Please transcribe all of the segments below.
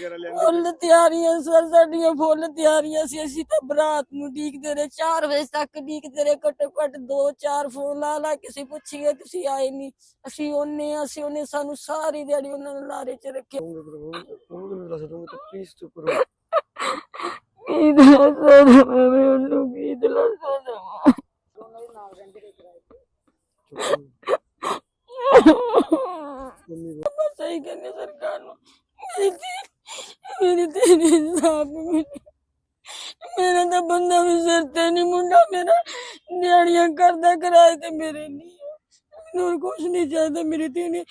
ਵਗੈਰਾ ਲਿਆਂਦੇ ਫੁੱਲ ਤਿਆਰੀਆਂ ਸਰ ਸਾਡੀਆਂ ਫੁੱਲ ਤਿਆਰੀਆਂ ਸੀ। ਅਸੀਂ ਤਾਂ ਬਰਾਤ ਨੂੰ ਡੀਕਦੇ ਰਹੇ 4 ਵਜੇ ਤੱਕ ਡੀਕਦੇ ਰਹੇ ਘੱਟੋ ਘੱਟ 2-4 ਫੋਨ ਲਾ ਲਾ ਕੇ ਅਸੀਂ ਪੁੱਛੀਏ ਤੁਸੀਂ ਆਏ ਨਹੀਂ ਅਸੀਂ ਉਹਨੇ ਅਸੀਂ ਉਹਨੇ ਸਾਨੂੰ ਸਾਰੀ ਦਿਹਾੜੀ ਉਹਨਾਂ ਨੂੰ ਲਾਰੇ 'ਚ ਰੱਖਿਆ ਦੱਸ ਪਲੀਜ਼ ਚੁੱਪ ਕਰੋ ਕੀ ਦੇਵਾਂ ਮੈਂ ਉਹਨੂੰ ਕੀ ਬਸ ਸਹੀ ਕਹਿੰਦੇ ਸਰਕਾਰ ਨੂੰ ਮੇਰੀ ਧੀ ਮੇਰੀ ਧੀ ਨੇ ਇਨਸਾਫ ਮਿਲੇ ਮੇਰਾ ਤਾਂ ਬੰਦਾ ਵੀ ਸਿਰ ਤੇ ਨਹੀਂ ਮੁੰਡਾ ਮੇਰਾ ਦਿਹਾੜੀਆਂ ਕਰਦਾ ਕਿਰਾਏ ਤੇ ਮੇਰੇ ਨਹੀਂ ਮੈਨੂੰ ਹੋਰ ਕੁਛ ਨਹੀਂ ਚਾਹੀਦਾ ਮੇਰੀ ਧੀ ਨੇ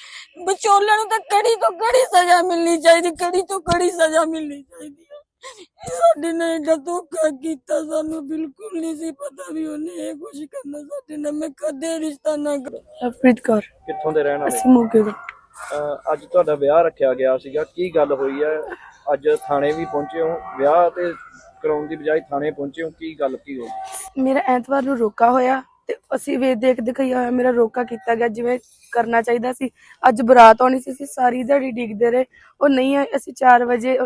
ਵਿਚੋਲਿਆਂ ਨੂੰ ਤਾਂ ਕੜੀ ਤੋਂ ਕੜੀ ਸਜ਼ਾ ਮਿਲਣੀ ਚਾਹੀਦੀ ਕੜੀ ਤੋਂ ਕੜੀ ਸਜ਼ਾ ਮਿਲਣੀ ਚਾਹੀਦੀ ਸਾਡੇ ਨਾਲ ਏਡਾ ਧੋਖਾ ਕੀਤਾ ਸਾਨੂੰ ਬਿਲਕੁਲ ਨਹੀਂ ਸੀ ਪਤਾ ਵੀ ਉਹਨੇ ਇਹ ਕੁਛ ਕਰਨਾ ਸਾਡੇ ਨਾਲ। ਮੈਂ ਕਦੇ ਰਿਸ਼ਤਾ ਨਾ ਕਰਾਂ ਲਵਪ੍ਰੀਤ ਕੌਰ ਕਿੱਥੋਂ ਦੇ ਰਹਿਣ ਵਾਲੇ? ਅਸੀਂ ਮੋਗੇ ਅਹ ਅੱਜ ਤੁਹਾਡਾ ਵਿਆਹ ਰੱਖਿਆ ਗਿਆ ਸੀਗਾ ਕੀ ਗੱਲ ਹੋਈ ਹੈ? ਅੱਜ ਥਾਣੇ ਵੀ ਪਹੁੰਚੇ ਹੋ? ਵਿਆਹ ਤੇ ਕਰਾਉਣ ਦੀ ਬਜਾਏ ਥਾਣੇ ਪਹੁੰਚੇ ਹੋ? ਕੀ ਗੱਲ, ਕੀ ਹੋਈ ਮੇਰਾ ਐਤਵਾਰ ਨੂੰ ਰੋਕਾ ਹੋਇਆ ਤੇ ਅਸੀਂ ਵੇ ਦੇਖ, ਦਿਖਾਈ ਹੋਇਆ ਮੇਰਾ ਰੋਕਾ ਕੀਤਾ ਗਿਆ, ਜਿਵੇਂ ਕਰਨਾ ਚਾਹੀਦਾ ਸੀ। ਅੱਜ ਬਰਾਤ ਆਉਣੀ ਸੀ, ਅਸੀਂ ਸਾਰੀ ਦਿਹਾੜੀ ਡਿੱਗਦੇ ਰਹੇ। ਉਹ ਨਹੀਂ ਆਏ, ਅਸੀਂ 4 ਵਜੇ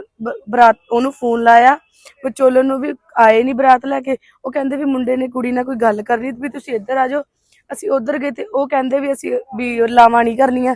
ਬਰਾਤ, ਉਹਨੂੰ ਫੋਨ ਲਾਇਆ। ਵਿਚੋਲਨ ਨੂੰ ਵੀ ਆਏ ਨਹੀਂ ਬਰਾਤ ਲੈ ਕੇ। ਉਹ ਕਹਿੰਦੇ ਵੀ ਮੁੰਡੇ ਨੇ ਕੁੜੀ ਨਾਲ ਕੋਈ ਗੱਲ ਕਰਨੀ, ਵੀ ਤੁਸੀਂ ਇੱਧਰ ਆ ਜਾਓ। ਅਸੀਂ ਉਧਰ ਗਏ ਤੇ ਉਹ ਕਹਿੰਦੇ ਵੀ ਅਸੀਂ ਵੀ ਲਾਵਾਂ ਨਹੀਂ ਕਰਨੀਆਂ।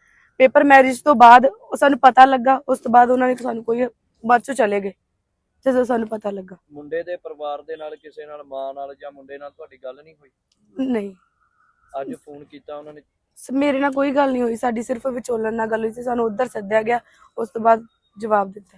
ਪੇਪਰ ਮੈਰਿਜ ਤੋਂ ਬਾਅਦ ਉਹ ਸਾਨੂੰ ਪਤਾ ਲੱਗਾ ਉਸ ਤੋਂ ਬਾਅਦ ਉਹਨਾਂ ਨੇ ਸਾਨੂੰ ਕੋਈ ਬਾਅਦ ਚੋਂ ਚਲੇ ਗਏ ਜਦੋਂ ਸਾਨੂੰ ਪਤਾ ਲੱਗਾ। ਮੁੰਡੇ ਦੇ ਪਰਿਵਾਰ ਦੇ ਨਾਲ ਕਿਸੇ ਨਾਲ ਮਾਂ ਨਾਲ ਜਾਂ ਮੁੰਡੇ ਨਾਲ ਤੁਹਾਡੀ ਗੱਲ ਨਹੀਂ ਹੋਈ? ਨਹੀਂ। ਅੱਜ ਫੋਨ ਕੀਤਾ ਉਹਨਾਂ ਨੇ? ਸ- ਮੇਰੇ ਨਾਲ ਕੋਈ ਗੱਲ ਨਹੀਂ ਹੋਈ ਸਾਡੀ ਸਿਰਫ ਵਿਚੋਲਨ ਨਾਲ ਗੱਲ ਹੋਈ ਸੀ ਸਾਨੂੰ ਉੱਧਰ ਸੱਦਿਆ ਗਿਆ ਉਸ ਤੋਂ ਬਾਅਦ ਜਵਾਬ ਦਿੱਤਾ।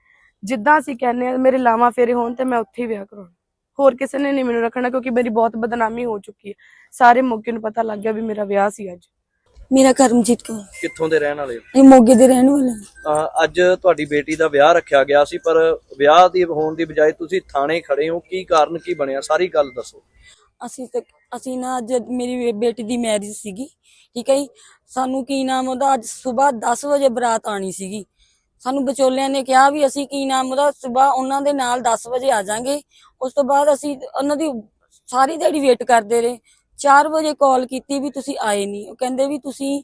ਜਿੱਦਾਂ ਅਸੀਂ ਕਹਿੰਦੇ ਆ ਮੇਰੇ ਲਾਵਾਂ ਫੇਰੇ ਹੋਣ ਤੇ ਮੈਂ ਉੱਥੇ ਹੀ ਵਿਆਹ ਕਰਾਉਣਾ। ਹੋਰ ਕਿਸੇ ਨੇ ਨਹੀਂ ਮੈਨੂੰ ਰੱਖਣਾ ਕਿਉਂਕਿ ਮੇਰੀ ਬਹੁਤ ਬਦਨਾਮੀ ਹੋ ਚੁੱਕੀ ਹੈ। ਸਾਰੇ ਮੌਕੇ ਨੂੰ ਪਤਾ ਲੱਗ ਗਿਆ ਵੀ ਮੇਰਾ ਵਿਆਹ ਸੀ ਅੱਜ। ਮੇਰਾ ਕਰਮਜੀਤ ਕੌਰ। ਕਿੱਥੋਂ ਦੇ ਰਹਿਣ ਵਾਲੇ ਹੋ? ਇਹ ਮੋਗੇ ਦੇ ਰਹਿਣ ਵਾਲੇ। ਹਾਂ। ਅਹ ਅੱਜ ਤੁਹਾਡੀ ਬੇਟੀ ਦਾ ਵਿਆਹ ਰੱਖਿਆ ਗਿਆ ਸੀ ਪਰ ਵਿਆਹ ਦੀ ਹੋਣ ਦੀ ਬਜਾਏ ਤੁਸੀਂ ਥਾਣੇ ਖੜੇ ਹੋ। ਕੀ ਕਾਰਨ ਕੀ ਬਣਿਆ? ਸਾਰੀ ਗੱਲ ਦੱਸੋ। ਅਸੀਂ ਤੇ ਅਸੀਂ ਨਾ ਅੱਜ ਮੇਰੀ ਬੇ- ਬੇਟੀ ਦੀ ਮੈਰਿਜ ਸੀਗੀ ਠੀਕ ਹੈ ਜੀ? ਸਾਨੂੰ ਕੀ ਨਾਮ ਉਹਦਾ? ਅੱਜ ਸਵੇਰ 10 ਵਜੇ ਬਰਾਤ ਆਣੀ ਸੀਗੀ। ਸਾਨੂੰ ਵਿਚੋਲਿਆਂ ਨੇ ਕਿਹਾ ਵੀ ਅਸੀਂ ਕੀ ਨਾਮ ਉਹਦਾ, ਸਵੇਰ ਉਹਨਾਂ ਦੇ ਨਾਲ 10 ਵਜੇ ਆ ਜਾਾਂਗੇ। ਉਸ ਤੋਂ ਬਾਅਦ ਅਸੀਂ ਉਹਨਾਂ ਦੀ ਸਾਰੀ ਦਿਹਾੜੀ ਵੇਟ ਕਰਦੇ ਰਹੇ। 4 ਵਜੇ ਕਾਲ ਕੀਤੀ ਵੀ ਤੁਸੀਂ ਆਏ ਨਹੀਂ। ਉਹ ਕਹਿੰਦੇ ਵੀ ਤੁਸੀਂ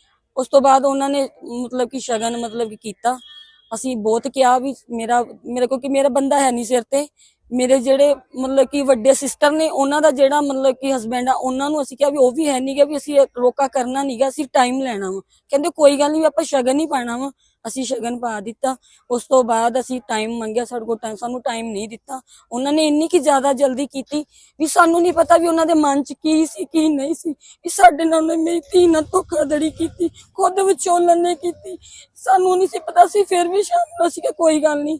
ਉਸ ਤੋਂ ਬਾਅਦ ਉਹਨਾਂ ਨੇ ਮਤਲਬ ਕਿ ਸ਼ਗਨ ਮਤਲਬ ਕਿ ਕੀਤਾ। ਅਸੀਂ ਬਹੁਤ ਕਿਹਾ ਵੀ ਮੇਰਾ, ਮੇਰੇ ਕੋਲ ਕਿ ਮੇਰਾ ਬੰਦਾ ਹੈ ਨਹੀਂ ਸਿਰ ਤੇ। ਮੇਰੇ ਜਿਹੜੇ ਮਤਲਬ ਕਿ ਵੱਡੇ ਸਿਸਟਰ ਨੇ, ਉਹਨਾਂ ਦਾ ਜਿਹੜਾ ਮਤਲਬ ਕਿ ਹਸਬੈਂਡ ਆ, ਉਹਨਾਂ ਨੂੰ ਅਸੀਂ ਕਿਹਾ ਵੀ ਉਹ ਵੀ ਹੈ ਨਹੀਂ ਗਾ ਵੀ ਅਸੀਂ ਰੋਕਾ ਕਰਨਾ ਨਹੀਂਗਾ ਅਸੀਂ ਟਾਈਮ ਲੈਣਾ ਵਾ। ਕਹਿੰਦੇ ਕੋਈ ਗੱਲ ਨਹੀਂ ਆਪਾਂ ਸ਼ਗਨ ਹੀ ਪਾਣਾ ਵਾ। ਅਸੀਂ ਸ਼ਗਨ ਪਾ ਦਿੱਤਾ। ਉਸ ਤੋਂ ਬਾਅਦ ਅਸੀਂ ਟਾਈਮ ਮੰਗਿਆ, ਸਾਡੇ ਕੋਲ ਟਾਈਮ ਸਾਨੂੰ ਟਾਈਮ ਨਹੀਂ ਦਿੱਤਾ। ਉਹਨਾਂ ਨੇ ਇੰਨੀ ਕਿ ਜ਼ਿਆਦਾ ਜਲਦੀ ਕੀਤੀ ਵੀ ਸਾਨੂੰ ਨਹੀਂ ਪਤਾ ਵੀ ਉਹਨਾਂ ਦੇ ਮਨ 'ਚ ਕੀ ਸੀ, ਕੀ ਨਹੀਂ ਸੀ। ਵੀ ਸਾਡੇ ਨਾਲ ਉਹਨੇ ਮੇਰੀ ਧੀ ਨਾਲ ਧੋਖਾਧੜੀ ਕੀਤੀ, ਖੁਦ ਵਿਚੋਲਨ ਨੇ ਕੀਤੀ। ਸਾਨੂੰ ਨਹੀਂ ਸੀ ਪਤਾ ਸੀ, ਫਿਰ ਵੀ ਸ਼ਾਮ ਨੂੰ ਅਸੀਂ ਕਿ ਕੋਈ ਗੱਲ ਨਹੀਂ।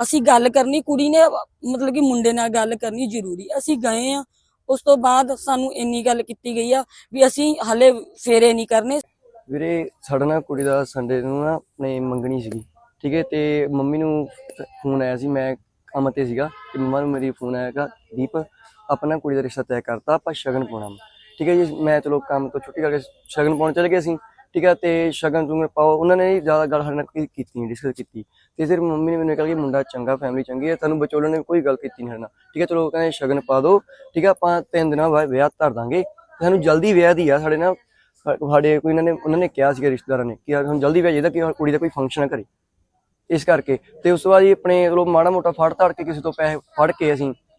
ਅਸੀਂ ਗੱਲ ਕਰਨੀ, ਕੁੜੀ ਨੇ ਮਤਲਬ ਕਿ ਮੁੰਡੇ ਨਾਲ ਗੱਲ ਕਰਨੀ ਜ਼ਰੂਰੀ, ਅਸੀਂ ਗਏ ਆ ਉਸ ਤੋਂ ਬਾਅਦ ਸਾਨੂੰ ਇੰਨੀ ਗੱਲ ਕੀਤੀ ਗਈ ਆ ਵੀ ਅਸੀਂ ਹਲੇ ਫੇਰੇ ਨਹੀਂ ਕਰਨੇ। ਵੀਰੇ, ਸਾਡਾ ਨਾ ਕੁੜੀ ਦਾ ਸੰਡੇ ਨੂੰ ਨਾ ਆਪਣੇ ਮੰਗਣੀ ਸੀਗੀ, ਠੀਕ ਹੈ, ਤੇ ਮੰਮੀ ਨੂੰ ਫੋਨ ਆਇਆ ਸੀ, ਮੈਂ ਕੰਮ ਤੇ ਸੀਗਾ, ਤੇ ਮੰਮਾ ਨੂੰ ਮੇਰੀ ਫੋਨ ਆਇਆਗਾ ਦੀਪ ਆਪਣਾ ਕੁੜੀ ਦਾ ਰਿਸ਼ਤਾ ਤੈਅ ਕਰਤਾ, ਆਪਾਂ ਸ਼ਗਨ ਪਾਉਣਾ ਠੀਕ ਹੈ ਜੀ, ਮੈਂ ਚਲੋ ਕੰਮ ਤੋਂ ਛੁੱਟੀ ਕਰਕੇ ਸ਼ਗਨ ਪਾਉਣ ਚਲੇ ਗਏ ਅਸੀਂ ਠੀਕ ਹੈ, ਤੇ ਸ਼ਗਨ ਤੁੰਗੇ ਪਾਓ। ਉਹਨਾਂ ਨੇ ਜ਼ਿਆਦਾ ਗੱਲ ਸਾਡੇ ਨਾਲ ਕੀਤੀ ਡਿਸਕਸ ਕੀਤੀ। ਤੇ ਫਿਰ ਮੰਮੀ ਨੇ ਮੈਨੂੰ ਕਿਹਾ ਕਿ ਮੁੰਡਾ ਚੰਗਾ ਫੈਮਿਲੀ ਚੰਗੀ ਹੈ, ਤੁਹਾਨੂੰ ਵਿਚੋਲਣ ਨੇ ਕੋਈ ਗੱਲ ਕੀਤੀ ਨਹੀਂ ਸਾਡੇ ਨਾਲ। ਠੀਕ ਹੈ, ਚਲੋ ਕਹਿੰਦੇ ਸ਼ਗਨ ਪਾ ਦਿਓ। ਠੀਕ ਹੈ, ਆਪਾਂ ਤਿੰਨ ਦਿਨਾਂ ਬਾਅਦ ਵਿਆਹ ਧਰ ਦਾਂਗੇ। ਸਾਨੂੰ ਜਲਦੀ ਵਿਆਹ ਦੀ ਆ, ਸਾਡੇ ਨਾਲ ਸਾਡੇ ਕੋਈ ਇਹਨਾਂ ਨੇ, ਉਹਨਾਂ ਨੇ ਕਿਹਾ ਸੀਗਾ, ਰਿਸ਼ਤੇਦਾਰਾਂ ਨੇ, ਕਿ ਸਾਨੂੰ ਜਲਦੀ ਵਿਆਹ ਚਾਹੀਦਾ ਕਿ ਕੁੜੀ ਦਾ ਕੋਈ ਫੰਕਸ਼ਨ ਕਰੇ। ਇਸ ਕਰਕੇ। ਤੇ ਉਸ ਤੋਂ ਬਾਅਦ ਜੀ ਆਪਣੇ, ਚਲੋ ਮਾੜਾ ਮੋਟਾ ਫੜ ਧੜ ਕੇ ਕਿਸੇ ਤੋਂ ਪੈਸੇ ਫੜ ਕੇ ਅਸੀਂ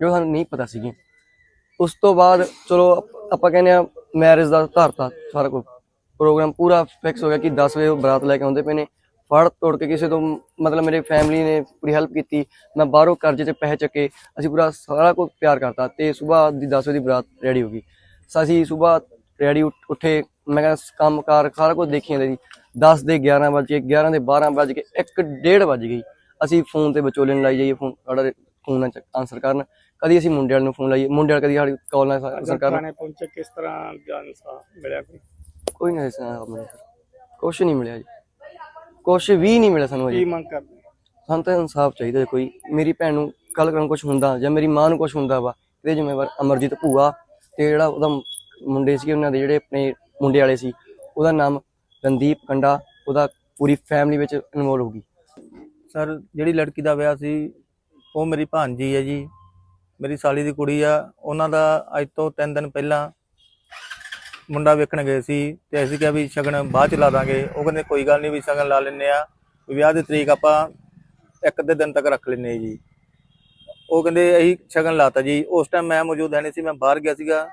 ਜੋ ਸਾਨੂੰ ਨਹੀਂ ਪਤਾ ਸੀਗੀ। ਉਸ ਤੋਂ ਬਾਅਦ ਚਲੋ ਆਪਾਂ ਕਹਿੰਦੇ ਆ ਮੈਰਿਜ ਦਾ ਧਰਤਾ ਸਾਰਾ ਕੁਝ ਪ੍ਰੋਗਰਾਮ ਪੂਰਾ ਫਿਕਸ ਹੋ ਗਿਆ ਕਿ 10 ਵਜੇ ਉਹ ਬਰਾਤ ਲੈ ਕੇ ਆਉਂਦੇ ਪਏ ਨੇ। ਫੜ ਤੋੜ ਕੇ ਕਿਸੇ ਤੋਂ ਮਤਲਬ ਮੇਰੇ ਫੈਮਿਲੀ ਨੇ ਪੂਰੀ ਹੈਲਪ ਕੀਤੀ। ਮੈਂ ਬਾਹਰੋਂ ਕਰਜ਼ੇ ਤੇ ਪੈਸੇ ਚੱਕੇ। ਅਸੀਂ ਪੂਰਾ ਸਾਰਾ ਕੁਝ ਪਿਆਰ ਕਰਤਾ ਤੇ ਸਵੇਰ ਦੀ 10 ਵਜੇ ਦੀ ਬਰਾਤ ਰੈਡੀ ਹੋ ਗਈ। ਅਸੀਂ ਸਵੇਰ ਰੈਡੀ ਉੱਠੇ। ਮੈਂ ਕਹਿੰਦਾ ਕੰਮ ਕਾਰ ਸਾਰਾ ਕੁਝ ਦੇਖੀ ਜਾਂਦੇ ਸੀ। 10 ਦੇ 11 ਵਜੇ 11 ਦੇ 12 ਵਜ ਕੇ 1 ਡੇਢ ਵੱਜ ਗਈ। ਅਸੀਂ ਫੋਨ ਤੇ ਵਿਚੋਲੇ ਨੂੰ ਲਾਈ ਜਾਈਏ ਫੋਨ ਸਾਡਾ ਫੋਨ ਨਾਲ ਆਨਸਰ ਕਰਨ। ਕਦੀ ਅਸੀਂ ਮੁੰਡੇ ਵਾਲੇ ਨੂੰ ਫੋਨ ਲਾਈਏ ਮੁੰਡੇ ਵਾਲੇ ਕਦੀ ਸਾਡੀ ਕਾਲ ਅਗਰ ਕਰਨ ਥਾਣੇ ਪਹੁੰਚੇ ਕਿਸ ਤਰ੍ਹਾਂ ਜਾਨ ਸਾਹ ਮਿਲਿਆ ਕੋਈ? ਕੋਈ ਨਹੀਂ ਸੁਣਾ ਕੁਛ ਨਹੀਂ ਮਿਲਿਆ ਜੀ। ਕੁਛ ਵੀ ਨਹੀਂ ਮਿਲਿਆ ਸਾਨੂੰ ਕੀ ਅਜੇ ਮੰਗ ਕਰਦੇ? ਸਾਨੂੰ ਤਾਂ ਇਨਸਾਫ ਚਾਹੀਦਾ ਕੋਈ। ਮੇਰੀ ਭੈਣ ਨੂੰ ਕੱਲ ਕਰਨ ਕੁਝ ਹੁੰਦਾ ਜਾਂ ਮੇਰੀ ਮਾਂ ਨੂੰ ਕੁਝ ਹੁੰਦਾ ਵਾ ਇਹਦੇ ਜ਼ਿੰਮੇਵਾਰ ਅਮਰਜੀਤ ਭੂਆ ਤੇ ਜਿਹੜਾ ਉਹਦਾ ਮੁੰਡੇ ਸੀ ਉਹਨਾਂ ਦੇ ਜਿਹੜੇ ਆਪਣੇ ਮੁੰਡੇ ਵਾਲੇ ਸੀ ਉਹਦਾ ਨਾਮ ਰਣਦੀਪ ਕੰਡਾ ਉਹਦਾ ਪੂਰੀ ਫੈਮਿਲੀ ਵਿੱਚ ਇਨਵੋਲ ਹੋ ਗਈ। ਸਰ ਜਿਹੜੀ ਲੜਕੀ ਦਾ ਵਿਆਹ ਸੀ ਉਹ ਮੇਰੀ ਭਾਂਜੀ ਹੈ ਜੀ। ਮੇਰੀ ਸਾਲੀ ਦੀ ਕੁੜੀ ਆ, ਉਹਨਾਂ ਦਾ ਅੱਜ ਤੋਂ 3 ਦਿਨ ਪਹਿਲਾਂ ਮੁੰਡਾ ਵੇਖਣ ਗਏ ਸੀ ਤੇ ਅਸੀਂ ਕਿਹਾ ਵੀ ਸ਼ਗਨ ਬਾਅਦ ਚ ਲਾ ਦਾਂਗੇ। ਉਹ ਕਹਿੰਦੇ, ਕੋਈ ਗੱਲ ਨਹੀਂ ਵੀ ਸ਼ਗਨ ਲਾ ਲੈਨੇ ਆ ਵਿਆਹ ਦੀ ਤਰੀਕ ਆਪਾਂ ਇੱਕ ਅੱਧੇ ਦਿਨ ਤੱਕ ਰੱਖ ਲੈਨੇ ਜੀ। ਉਹ ਕਹਿੰਦੇ, ਅਸੀਂ ਸ਼ਗਨ ਲਾਤਾ ਜੀ। ਉਸ ਟਾਈਮ ਮੈਂ ਮੌਜੂਦ ਹੈ ਨਹੀਂ ਸੀ, ਮੈਂ ਬਾਹਰ ਗਿਆ ਸੀਗਾ।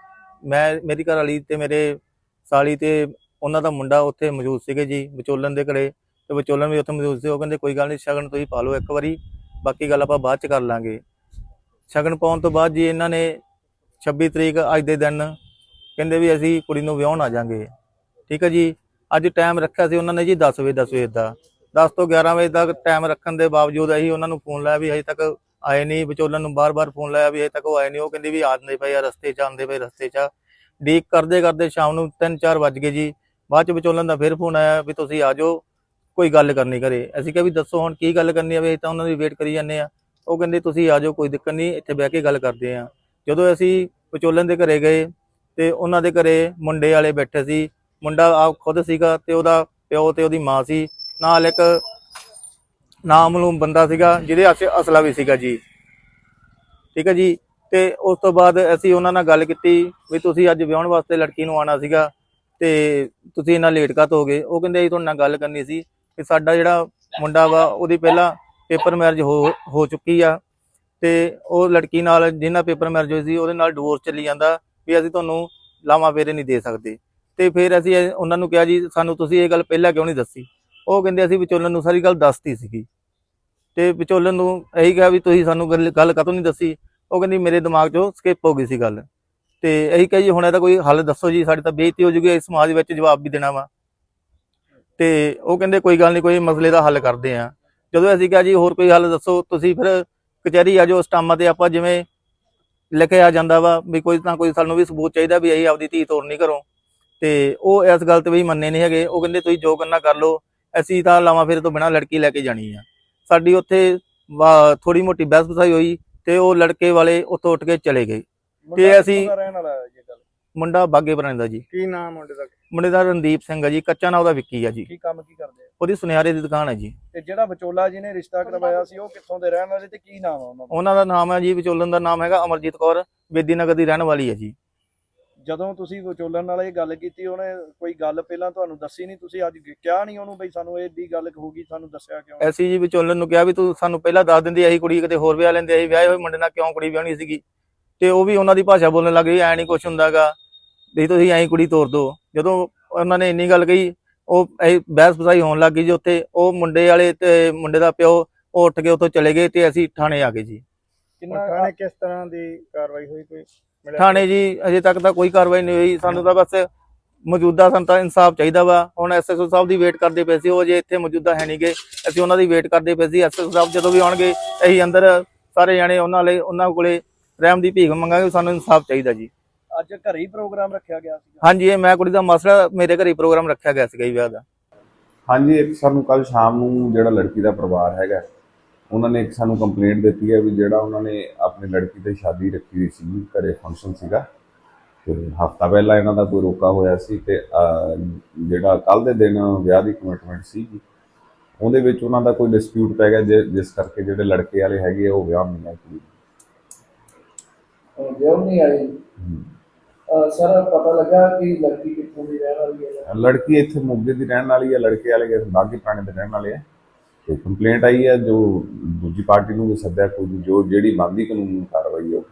ਮੈਂ, ਮੇਰੀ ਘਰ ਵਾਲੀ ਤੇ ਮੇਰੇ ਸਾਲੀ ਤੇ ਉਹਨਾਂ ਦਾ ਮੁੰਡਾ ਉੱਥੇ ਮੌਜੂਦ ਸੀਗੇ ਜੀ ਵਿਚੋਲਨ ਦੇ ਘਰੇ। ਤੇ ਵਿਚੋਲਨ ਵੀ ਉੱਥੇ ਮੌਜੂਦ ਸੀ। ਉਹ ਕਹਿੰਦੇ, ਕੋਈ ਗੱਲ ਨਹੀਂ, ਸ਼ਗਨ ਤੁਸੀਂ ਪਾ ਲਓ ਇੱਕ ਵਾਰੀ। ਬਾਕੀ ਗੱਲ ਆਪਾਂ ਬਾਅਦ ਚ ਕਰ ਲਾਂਗੇ। ਸ਼ਗਨ ਪਾਉਣ ਤੋਂ ਬਾਅਦ ਜੀ ਇਹਨਾਂ ਨੇ 26 ਤਰੀਕ ਅੱਜ ਦੇ ਦਿਨ ਕਹਿੰਦੇ ਵੀ ਅਸੀਂ ਕੁੜੀ ਨੂੰ ਵਿਆਹਣ ਆ ਜਾਾਂਗੇ। ਠੀਕ ਹੈ ਜੀ? ਅੱਜ ਟਾਈਮ ਰੱਖਿਆ ਸੀ ਉਹਨਾਂ ਨੇ ਜੀ 10 ਵਜੇ 10 ਵਜੇ ਦਾ। 10 ਤੋਂ 11 ਵਜੇ ਤੱਕ ਟਾਈਮ ਰੱਖਣ ਦੇ ਬਾਵਜੂਦ ਅਸੀਂ ਉਹਨਾਂ ਨੂੰ ਫੋਨ ਲਾਇਆ ਵੀ ਹਜੇ ਤੱਕ ਆਏ ਨਹੀਂ। ਵਿਚੋਲਨ ਨੂੰ ਬਾਰ-ਬਾਰ ਫੋਨ ਲਾਇਆ ਵੀ ਹਜੇ ਤੱਕ ਉਹ ਆਏ ਨਹੀਂ। ਉਹ ਕਹਿੰਦੇ ਵੀ ਆਉਂਦੇ ਪਏ ਆ, ਰਸਤੇ 'ਚ ਆਉਂਦੇ ਪਏ, ਰਸਤੇ 'ਚ ਡੀਕ ਕਰਦੇ ਕਰਦੇ ਸ਼ਾਮ ਨੂੰ 3-4 ਵੱਜ ਗਏ ਜੀ। ਬਾਅਦ ਚ ਵਿਚੋਲਨ ਦਾ ਫਿਰ ਫੋਨ ਆਇਆ ਵੀ ਤੁਸੀਂ ਆ ਜਾਓ, ਕੋਈ ਗੱਲ ਕਰਨੀ ਕਰੇ ਅਸੀਂ ਕਿਹਾ ਵੀ ਦੱਸੋ ਹੁਣ ਕੀ ਗੱਲ ਕਰਨੀ ਆ ਵੀ ਅਸੀਂ ਤਾਂ ਉਹਨਾਂ ਦੀ ਵੇਟ ਕਰੀ ਜਾਂਦੇ ਆ। ਉਹ ਕਹਿੰਦੇ, ਤੁਸੀਂ ਆ ਜਾਓ, ਕੋਈ ਦਿੱਕਤ ਨਹੀਂ, ਇੱਥੇ ਬਹਿ ਕੇ ਗੱਲ ਕਰਦੇ ਆ। ਜਦੋਂ ਅਸੀਂ ਵਿਚੋਲਨ ਦੇ ਘਰੇ ਗਏ ਤੇ ਉਹਨਾਂ ਦੇ ਘਰੇ ਮੁੰਡੇ ਵਾਲੇ ਬੈਠੇ ਸੀ। ਮੁੰਡਾ ਆਪ ਖੁਦ ਸੀਗਾ ਤੇ ਉਹਦਾ ਪਿਓ ਤੇ ਉਹਦੀ ਮਾਂ ਸੀ। ਨਾਲ ਇੱਕ ਨਾਮਲੂਮ ਬੰਦਾ ਸੀਗਾ, ਜਿਹਦੇ ਆਸੇ ਅਸਲਾ ਵੀ ਸੀਗਾ ਜੀ। ਠੀਕ ਹੈ ਜੀ? ਤੇ ਉਸ ਤੋਂ ਬਾਅਦ ਅਸੀਂ ਉਹਨਾਂ ਨਾਲ ਗੱਲ ਕੀਤੀ ਵੀ ਤੁਸੀਂ ਅੱਜ ਵਿਆਹਣ ਵਾਸਤੇ ਲੜਕੀ ਨੂੰ ਆਣਾ ਸੀਗਾ ਤੇ ਤੁਸੀਂ ਇੰਨਾ ਲੇਟ ਕਾਤ ਹੋ ਗਏ? ਉਹ ਕਹਿੰਦੇ, ਅਸੀਂ ਤੁਹਾਡੇ ਨਾਲ ਗੱਲ ਕਰਨੀ ਸੀ ਕਿ ਸਾਡਾ ਜਿਹੜਾ ਮੁੰਡਾ ਵਾ, ਉਹਦੀ ਪਹਿਲਾਂ ਪੇਪਰ ਮੈਰਿਜ ਹੋ ਹੋ ਚੁੱਕੀ ਆ ਤੇ ਉਹ ਲੜਕੀ ਨਾਲ ਜਿਹਨਾਂ ਪੇਪਰ ਮੈਰਿਜ ਹੋਈ ਸੀ ਉਹਦੇ ਨਾਲ ਡਿਵੋਰਸ ਚੱਲੀ ਜਾਂਦਾ ਵੀ ਅਸੀਂ ਤੁਹਾਨੂੰ ਲਾਵਾਂ ਫੇਰੇ ਨਹੀਂ ਦੇ ਸਕਦੇ। ਤੇ ਫਿਰ ਅਸੀਂ ਇਹ- ਉਹਨਾਂ ਨੂੰ ਕਿਹਾ ਜੀ, ਸਾਨੂੰ ਤੁਸੀਂ ਇਹ ਗੱਲ ਪਹਿਲਾਂ ਕਿਉਂ ਨਹੀਂ ਦੱਸੀ? ਉਹ ਕਹਿੰਦੇ ਅਸੀਂ ਵਿਚੋਲਨ ਨੂੰ ਸਾਰੀ ਗੱਲ ਦੱਸਤੀ ਸੀਗੀ। ਤੇ ਵਿਚੋਲਨ ਨੂੰ ਇਹੀ ਕਿਹਾ ਵੀ ਤੁਸੀਂ ਸਾਨੂੰ ਗੱਲ ਗੱਲ ਕਾਹਤੋਂ ਨਹੀਂ ਦੱਸੀ? ਉਹ ਕਹਿੰਦੀ ਮੇਰੇ ਦਿਮਾਗ 'ਚੋਂ ਸਕਿਪ ਹੋ ਗਈ ਸੀ ਗੱਲ। ਤੇ ਇਹੀ ਕਿਹਾ ਜੀ, ਹੁਣ ਇਹਦਾ ਕੋਈ ਹੱਲ ਦੱਸੋ ਜੀ, ਸਾਡੀ ਤਾਂ ਬੇਇੱਜ਼ਤੀ ਹੋ ਜੂਗੀ ਇਸ ਸਮਾਜ ਵਿੱਚ ਜਵਾਬ ਵੀ ਦੇਣਾ ਵਾ। ਤੇ ਉਹ ਕਹਿੰਦੇ ਕੋਈ ਗੱਲ ਨਹੀਂ, ਕੋਈ ਮਸਲੇ ਦਾ ਹੱਲ ਕਰਦੇ ਆ। ਜਦੋਂ ਅਸੀਂ ਕਿਹਾ ਜੀ ਹੋਰ ਕੋਈ ਹੱਲ ਦੱਸੋ ਤੁਸੀਂ ਫਿਰ ਕਚਹਿਰੀ ਆ ਜਾਓ ਸਟਾਮਾਂ ਤੇ ਆਪਾਂ ਜਿਵੇਂ ਲਿਖਿਆ ਜਾਂਦਾ ਵਾ ਵੀ ਕੋਈ ਤਾਂ ਕੋਈ ਸਾਨੂੰ ਵੀ ਸਬੂਤ ਚਾਹੀਦਾ ਵੀ ਅਸੀਂ ਆਪਦੀ ਧੀ ਤੋਰਨੀ ਕਰੋ ਤੇ ਉਹ ਇਸ ਗੱਲ ਤੇ ਵੀ ਮੰਨੇ ਨਹੀਂ ਹੈਗੇ ਉਹ ਕਹਿੰਦੇ ਤੁਸੀਂ ਜੋ ਕਰਨਾ ਕਰ ਲਓ ਅਸੀਂ ਤਾਂ ਲਾਵਾਂ ਫਿਰ ਤੋਂ ਬਿਨਾਂ ਲੜਕੀ ਲੈ ਕੇ ਜਾਣੀ ਆ। ਸਾਡੀ ਉੱਥੇ ਥੋੜੀ ਮੋਟੀ ਬਹਿਸ ਬਸਾਈ ਹੋਈ ਤੇ ਉਹ ਲੜਕੇ ਵਾਲੇ ਉੱਥੋਂ ਉੱਠ ਕੇ ਚਲੇ ਗਏ। ਮੁੰਡਾ ਅਸੀਂ- ਮੁੰਡਾ ਬਾਗੇ ਬਰਾਂਦਾ ਦਾ ਜੀ। ਕੀ ਨਾਮ ਮੁੰਡੇ ਦਾ? ਮੁੰਡੇ ਦਾ ਰਣਦੀਪ ਸਿੰਘ ਆ ਜੀ ਕੱਚਾ ਨਾਂ ਉਹਦਾ ਵਿੱਕੀ ਆ ਜੀ। ਕੀ ਕੰਮ ਕੀ ਕਰਦੇ ਆ? ਉਹਦੀ ਸੁਨਿਆਰੇ ਦੀ ਦੁਕਾਨ ਹੈ ਜੀ। ਤੇ ਜਿਹੜਾ ਵਿਚੋਲਾ ਜੀ ਨੇ ਰਿਸ਼ਤਾ ਕਰਵਾਇਆ ਸੀ ਉਹ ਕਿੱਥੋਂ ਦੇ ਰਹਿਣ ਵਾਲੇ ਤੇ ਕੀ ਨਾਮ ਆ ਉਹਨਾਂ ਦਾ? ਉਹਨਾਂ ਦਾ ਨਾਮ ਹੈ ਜੀ ਵਿਚੋਲਨ ਦਾ ਨਾਮ ਹੈਗਾ ਅਮਰਜੀਤ ਕੌਰ ਬੇਦੀ ਨਗਰ ਦੀ ਰਹਿਣ ਵਾਲੀ ਹੈ ਜੀ। ਜਦੋਂ ਤੁਸੀਂ ਵਿਚੋਲਣ ਨਾਲ ਇਹ ਗੱਲ ਕੀਤੀ ਉਹਨੇ ਕੋਈ ਗੱਲ ਪਹਿਲਾਂ ਤੁਹਾਨੂੰ ਦੱਸੀ ਨਹੀਂ? ਤੁਸੀਂ ਅੱਜ ਕਿਹਾ ਨਹੀਂ ਉਹਨੂੰ ਬਈ ਸਾਨੂੰ ਇਹ ਦੀ ਗੱਲ ਹੋਊਗੀ ਸਾਨੂੰ ਦੱਸਿਆ ਕਿਉਂ ਐਸੀ ਜੀ ਵਿਚੋਲਨ ਨੂੰ ਕਿਹਾ ਵੀ ਤੂੰ ਸਾਨੂੰ ਪਹਿਲਾਂ ਦੱਸ ਦਿੰਦੀ ਅਸੀਂ ਕੁੜੀ ਕਿਤੇ ਹੋਰ ਵਿਆਹ ਲੈਂਦੇ ਅਸੀਂ ਵਿਆਹੇ ਹੋਏ ਮੁੰਡੇ ਨਾਲ ਕਿਉਂ ਕੁੜੀ ਵਿਆਹਣੀ ਸੀਗੀ? ਤੇ ਉਹ ਵੀ ਉਹਨਾਂ ਦੀ ਭਾਸ਼ਾ ਬੋਲਣ ਲੱਗ ਗਈ ਐ ਨਹੀਂ ਕੁਛ ਹੁੰਦਾਗਾ। ਵੀ ਤੁਸੀਂ ਐਂ ਕੁੜੀ ਤੋਰ ਦੋ। ਜਦੋਂ ਉਹਨਾਂ ਨੇ ਇੰਨੀ ਗੱਲ ਕਹੀ ਉਹ ਇਹ ਬਹਿਸ ਬਸਾਈ ਹੋਣ ਲੱਗ ਗਈ ਜੀ ਉੱਥੇ। ਉਹ ਮੁੰਡੇ ਵਾਲੇ ਤੇ ਮੁੰਡੇ ਦਾ ਪਿਓ ਉਹ ਉੱਠ ਕੇ ਉੱਥੋਂ ਚਲੇ ਗਏ ਤੇ ਅਸੀਂ ਥਾਣੇ ਆ ਗਏ ਜੀ। ਕਿੰਨਾ ਥਾਣੇ ਕਿਸ ਤਰ੍ਹਾਂ ਦੀ ਕਾਰਵਾਈ ਹੋਈ? ਕੋਈ ਮਿਲਿਆ? ਥਾਣੇ ਜੀ ਅਜੇ ਤੱਕ ਤਾਂ ਕੋਈ ਕਾਰਵਾਈ ਨਹੀਂ ਹੋਈ। ਸਾਨੂੰ ਤਾਂ ਬਸ ਮੌਜੂਦਾ ਸਾਨੂੰ ਤਾਂ ਇਨਸਾਫ ਚਾਹੀਦਾ ਵਾ। ਹੁਣ ਐਸਐਸਓ ਸਾਹਿਬ ਦੀ ਵੇਟ ਕਰਦੇ ਪਏ ਸੀ ਉਹ ਜੇ ਇੱਥੇ ਮੌਜੂਦਾ ਹੈ ਨਹੀਂਗੇ। ਅਸੀਂ ਉਹਨਾਂ ਦੀ ਵੇਟ ਕਰਦੇ ਪਏ ਸੀ। ਐਸਐਸਓ ਸਾਹਿਬ ਜਦੋਂ ਵੀ ਆਉਣਗੇ ਅਸੀਂ ਅੰਦਰ ਸਾਰੇ ਜਾਣੇ ਉਹਨਾਂ ਲਈ ਉਹਨਾਂ ਕੋਲੇ ਰਹਿਮ ਦੀ ਭੀਖ ਮੰਗਾਂਗੇ। ਸਾਨੂੰ ਇਨਸਾਫ ਚਾਹੀਦਾ ਜੀ। ਅੱਜ ਘਰੇ ਹੀ ਪ੍ਰੋਗਰਾਮ ਰੱਖਿਆ ਗਿਆ ਸੀ ਹਾਂਜੀ ਇਹ ਮੈਂ ਕੁੜੀ ਦਾ ਮਸਲਾ ਮੇਰੇ ਘਰੇ ਪ੍ਰੋਗਰਾਮ ਰੱਖਿਆ ਗਿਆ ਸੀਗਾ ਜੀ ਵਿਆਹ ਦਾ ਹਾਂਜੀ ਇੱਕ ਸਾਨੂੰ ਕੱਲ ਸ਼ਾਮ ਨੂੰ ਜਿਹੜਾ ਲੜਕੀ ਦਾ ਪਰਿਵਾਰ ਹੈਗਾ ਉਹਨਾਂ ਨੇ ਇੱਕ ਸਾਨੂੰ ਕੰਪਲੇਂਟ ਦਿੱਤੀ ਹੈ ਵੀ ਜਿਹੜਾ ਉਹਨਾਂ ਨੇ ਆਪਣੀ ਲੜਕੀ ਤੇ ਸ਼ਾਦੀ ਰੱਖੀ ਹੋਈ ਸੀ ਘਰੇ ਫੰਕਸ਼ਨ ਸੀਗਾ ਤੇ ਹਫਤਾ ਪਹਿਲਾਂ ਇਹਨਾਂ ਦਾ ਕੋਈ ਰੋਕਾ ਹੋਇਆ ਸੀ ਤੇ ਜਿਹੜਾ ਕੱਲ ਦੇ ਦਿਨ ਵਿਆਹ ਦੀ ਕਮਿਟਮੈਂਟ ਸੀ ਉਹਦੇ ਵਿੱਚ ਉਹਨਾਂ ਦਾ ਕੋਈ ਡਿਸਪਿਊਟ ਪੈ ਗਿਆ ਜਿਸ ਕਰਕੇ ਜਿਹੜੇ ਲੜਕੇ ਵਾਲੇ ਹੈਗੇ ਉਹ ਵਿਆਹ ਨਹੀਂ ਆਏ ਕੁੜੀ। ਵਿਆਹ ਨਹੀਂ ਹਮ। ਸਰ, ਪਤਾ ਲੱਗਾ ਕਿ ਲੜਕੀ ਕਿੱਥੋਂ ਦੀ ਰਹਿਣ ਵਾਲੀ ਹੈ? ਲੜਕੀ ਇੱਥੇ ਮੋਗੇ ਦੀ ਰਹਿਣ ਵਾਲੀ ਹੈ, ਲੜਕੇ ਵਾਲੇ ਬਾਗੀ ਪੁਰਾਣੇ ਦੇ ਰਹਿਣ ਵਾਲੇ ਹੈ ਤੇ ਕੰਪਲੇਂਟ ਆਈ ਹੈ, ਜੋ ਦੂਜੀ ਪਾਰਟੀ ਨੂੰ ਵੀ ਸੱਦਿਆ, ਕੋਈ ਜੋ ਜਿਹੜੀ ਬਣਦੀ ਕਾਨੂੰਨ ਕਾਰਵਾਈ ਹੈ, ਉਹ